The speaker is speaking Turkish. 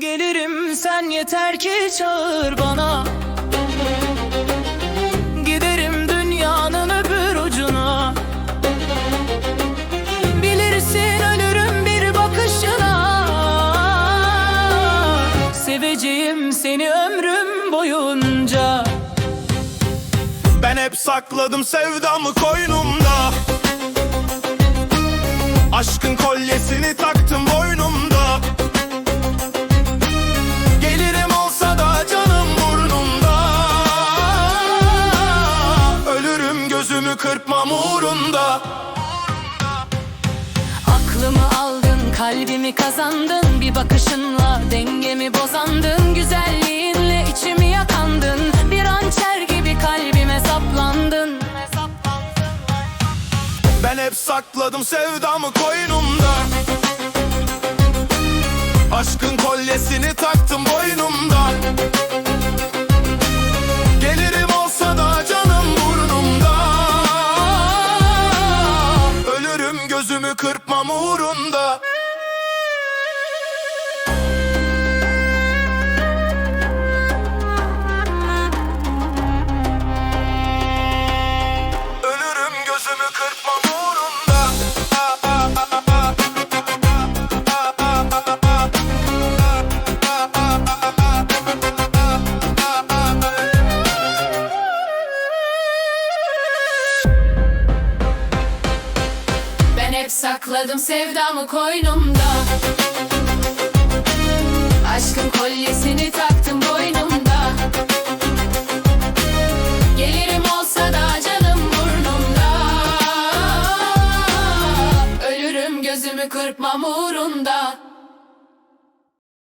Gelirim sen yeter ki çağır bana. Giderim dünyanın öbür ucuna. Bilirsin ölürüm bir bakışına. Seveceğim seni ömrüm boyunca. Ben hep sakladım sevdamı koynumda. Aşkın kolyesini taktım kırpmam uğrunda. Aklımı aldın, kalbimi kazandın Bir bakışınla dengemi bozandın Güzelliğinle içimi yakandın Bir hançer gibi kalbime saplandın. Ben hep sakladım sevdamı koynumda. Aşkın kolyesini taktım uğrunda Hep sakladım sevdamı koynumda. Aşkın kolyesini taktım boynumda. Gelirim olsa da canım burnumda. Ölürüm gözümü kırpmam uğrunda.